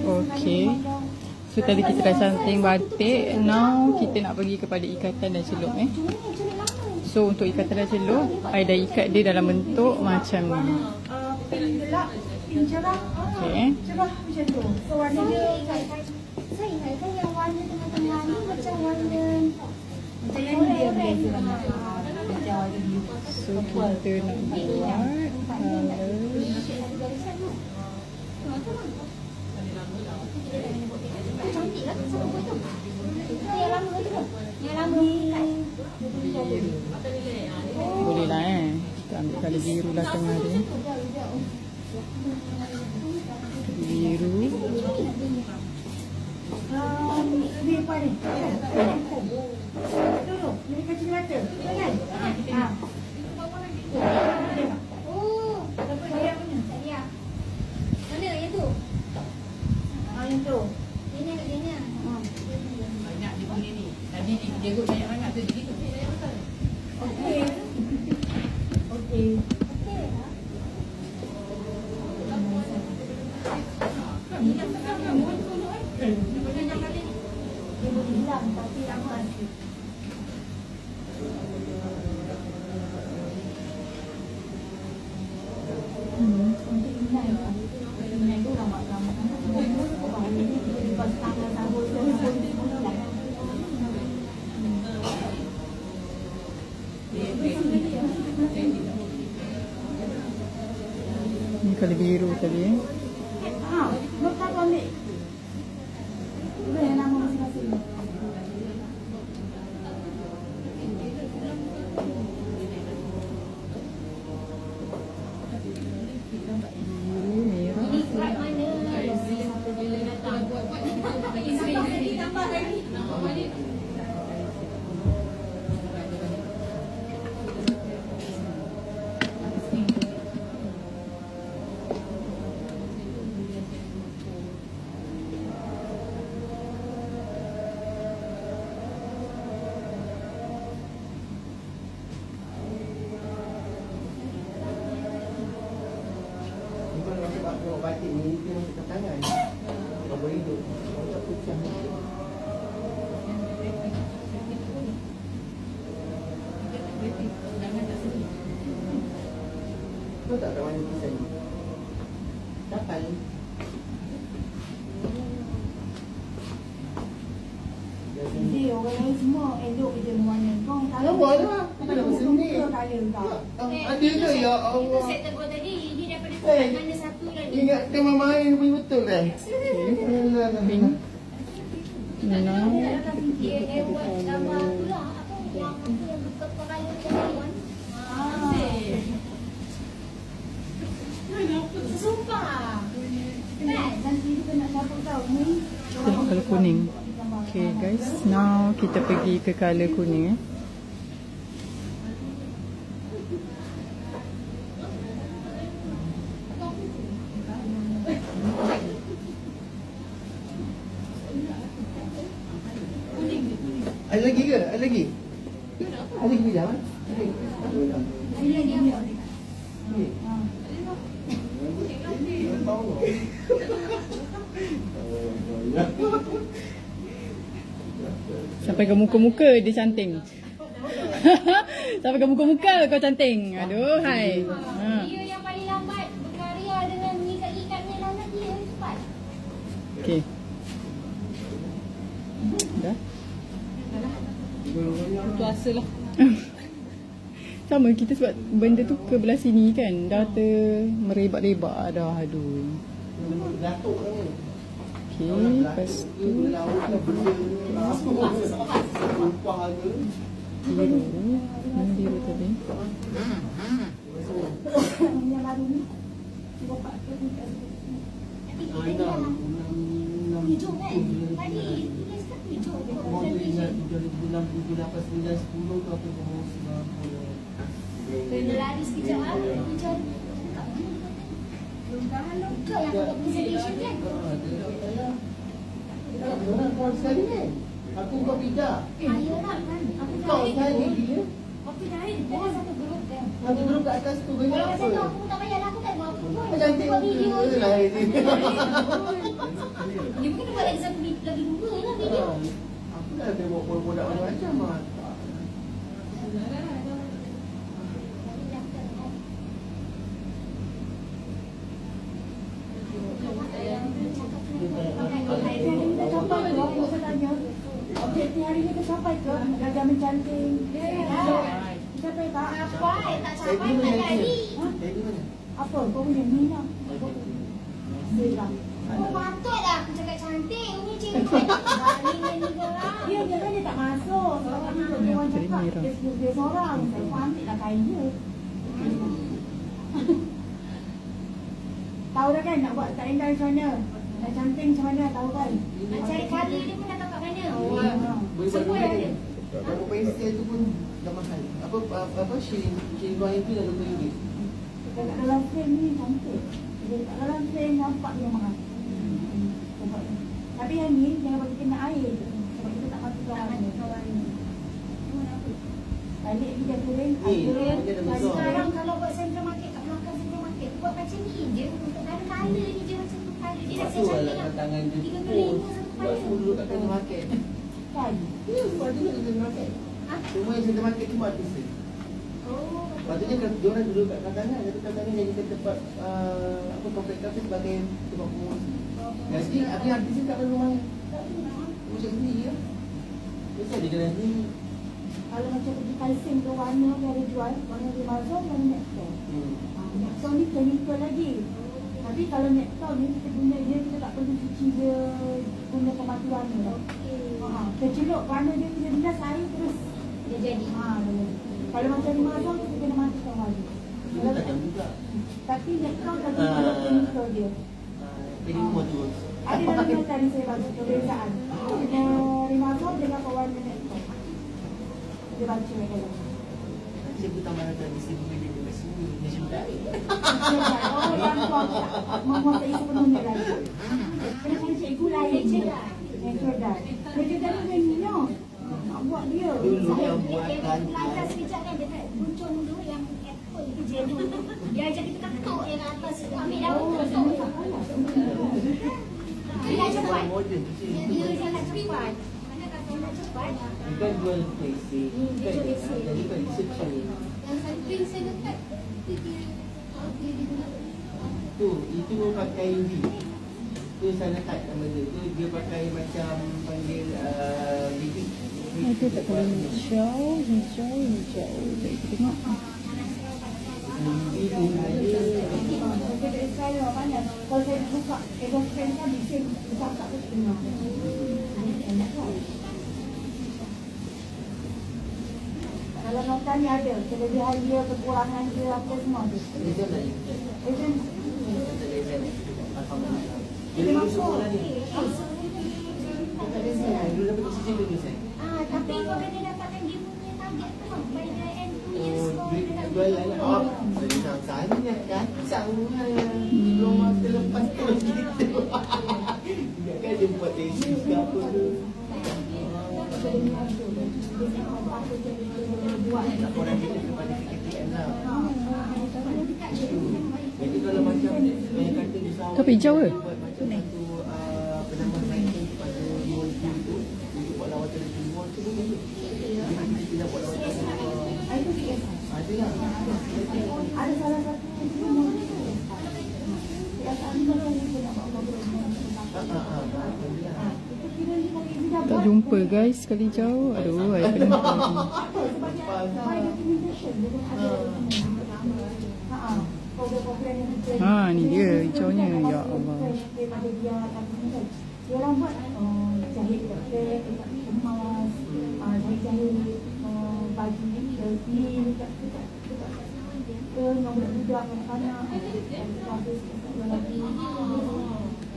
Okey. sebenarnya memang So tadi kita dah canting batik. Now kita nak pergi kepada ikatan dan celup eh. So untuk ikatan dan celup, I dah ikat dia dalam bentuk macam ni. ah. Ah, Okey. Cerah macam tu. So warna dia Saya ingatkan yang warna tengah-tengah ni macam warna macam yang ni dia biasa warna. Ah, Macam warna. So kita nak buat cantik lah sama foto. Itu yang lama tu ke? Yang lama kat Boleh lah eh. Kita ambil colour biru lah tengah dia. Biru. Ah, Lebih apa ni? Dulu, ni kacang mata. Kan? Ah. Oh, Dapat dia punya. tak dia. Mana yang tu? Ah, yang tu. Dia ni, ni. Banyak dia punya ni. Tadi dia dia kot banyak sangat tu. Jadi tu dia banyak betul. Okey. Okey. Okey lah. Dia boleh hilang tapi aman. Untuk inai lah. Inai tu ramai-ramai. Lepas tahun-tahun tu, pun hilang. Ni colour biru tadi Bak tengok batik ni, dia masuk ke tangan. Tak boleh hidup. Tak pecah. Kau tak tahu mana pisang ni? Dapat ni. Jadi orang lain semua elok je warna. Kau tak Ya, lah. Dah pesan ni. Kau tak ada kau. Ada ke ya Itu Allah? set tengok tadi. Ini daripada Eh. Ingatkan mama air punya betul eh? Tu lah. Tengok colour kuning. Okay guys, now kita pergi ke colour kuning eh. Ada lagi ke? Ada lagi? Ada lagi bijak kan? Lagi apa? Sampai ke muka-muka dia canting. Sampai ke muka-muka kau canting. Aduh, hai. Ha. Dia yang paling lambat berkarya dengan ikat-ikatnya lambat dia cepat. Okay. Dah? Tu asal lah. Sama kita sebab benda tu ke belah sini kan. Dah ter merebak-rebak dah. Aduh. Okay, lepas tu biru. Mana biru tadi? Hijau kan? Tadi tulis kan hijau. Mau tu ingat 2006, 2008, 2009, 10 tu apa semua semua. Kena lari sekejap ah. Hijau. Buka yang untuk presentation kan? Orang kuat sekali kan? Aku kau bijak. Ayolah kan. Aku Kau dia. Aku jahit. Dia satu grup kan. Duduk kat atas tu Kalau saya tahu aku tak payah lah. Aku tak buat apa pun. cantik video muka je. lah. Dia mungkin buat lagi satu video, lagi dua lah video. Tengok macam-macam lah. Kita capai ke? Aku saya tanya. Objektif hari ni tercapai ke? Gajah mencanting. Capai tak? Capai, tak Saya capai, tak jadi. Ha? Apa? Kau punya. Seram. Oh, patutlah aku cakap cantik. Ini cakap Balik ni korang. Dia dia kan dia tak masuk. Sebab kan dia dia orang cakap dia, dia, dia seorang. Saya cantik lah kain dia. Tahu dah kan nak buat tak indah macam mana? Nak cantik macam mana tahu kan? Nak cari colour dia pun dah tahu kat mana. Boleh Semua buat dah ada. Kalau pensel tu pun dah mahal. Apa apa, shilling shilling dua itu dah RM20. Dekat dalam frame ni cantik. Dia dalam frame nampak dia mahal. Dia. Tapi yang ni jangan bagi kena air. Sebab kita tak ni. kawan. Balik kering. Ni, Ada. dia dah Mas, besar. Sekarang kalau buat central market kat belakang central market buat macam ni je colour colour ni je macam tu colour dia tu cantik lah tangan dia pun puluh lima satu buat duduk kat tengah market. Kan? Ya, sebab tu kat tengah market. Ha? Semua yang tengah market semua artis. Oh. Patutnya kalau dia orang duduk kat katangan, tapi katangan jadi tempat uh, apa komplek kafe sebagai tempat promosi. Dan sikit, tapi artis ni kat dalam rumah. Macam sendiri ya. Biasa dia kena ni. Kalau macam pergi Kaising tu warna dia ada jual. Warna dia mazon, warna Nextdoor. Hmm. Ah, Nextdoor ni chemical lagi. Tapi kalau Nextdoor ni kita guna dia, kita tak perlu cuci dia guna pemati warna tau. Ha, tercelup warna dia kita bilas air terus. Dia jadi. Ha, dia. Kalau macam di mazon kita kena matikan warna. Dia tajam juga. Tapi Nextdoor lagi Ah. kalau chemical dia. Ah, Jadi rumah tu. Ada dalam tadi saya baca perbezaan. Dengan Rimazon dengan pewarna Nextdoor. Dia baca dalam. Saya pun tambah ada distributor dia dekat sini. Dia sudah. Oh, yang tu aku tak menguasai sepenuhnya lagi. Kena cari cikgu lain. Yang cerdas. Yang cerdas tu yang minyak. Nak buat dia. Dulu yang dia buatkan lantas sekejap kan dekat buncung dulu yang apple kerja dulu. Dia ajar kita ketuk yang atas tu ambil daun Oh, ketuk. dia tak kalah. Dia nak cepat. Bukan jual PC. Bukan jual PC. Jadi kan research ni. Yang samping saya dekat tu dia Tu, itu pakai UV. Tu sana kat nama dia. Tu dia pakai macam panggil uh, bibit. Ada tak kalau hijau, hijau, hijau. Kita tengok. UV tu ada. Saya tak saya. Kalau saya buka Friend kan bising besar tak tu tengah. Enak kan? Ni ada kelebihan dia, kekurangan dia apa semua tu. Lah ada saya. Dulu dapat oksigen dulu saya. Ah, tapi kau kena dapatkan dia punya target tu by the end two years Oh, kau duit kena jualan lah. Oh, senang sangat kacang lah. Diploma terlepas tu gitu. Ingatkan dia buat tesis ke apa tu. Tapi hijau ke? buat macam satu uh, penambah-penambah kepada mall tu untuk buat lawatan di mall tu pun boleh. Jadi kita nak buat lawatan ada lah. Ada salah satu CSR ni kalau kita nak buat program Ah, ah, ah, ah, boleh lah. Itu kira ni pakai hijab Tak jumpa guys sekali jauh. Aduh, saya kena ada Ha Ha, ni dia hijaunya. Ya Allah. dia orang buat uh, jahit jaket emas uh, jahit-jahit uh, baju ni ke dengan budak-budak anak-anak lagi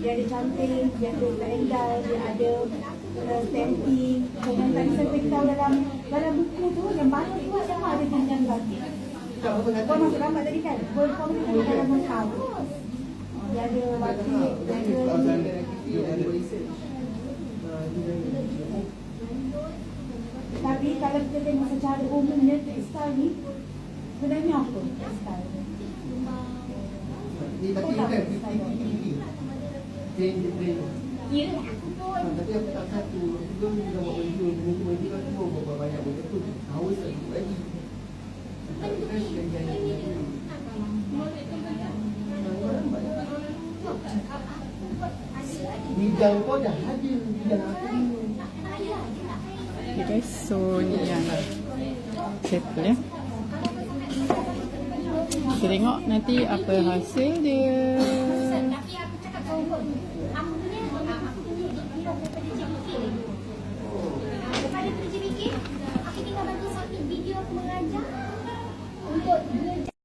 dia ada cantik, dia ada pendal, dia ada uh, stamping. Dengan tadi saya beritahu dalam dalam buku tu yang batik tu sama ada jenjang batik. Kau masuk gambar tadi kan? Kau kau ni ada dalam mekau. Dia ada batik, dia ada Tapi kalau kita tengok secara umumnya textile ni sebenarnya apa textile ni? Ni tapi kan Train dia train Ya, aku pun. Ha, Tapi aku tak satu. Aku juga buat baju Benda tu baju kan semua Buat banyak benda tu Haus tak cukup lagi Tak Bidang kau dah ada Bidang aku Okay guys, so ni yang settle ya. Kita tengok nanti apa hasil dia. Kita bagi satu video aku mengajar untuk.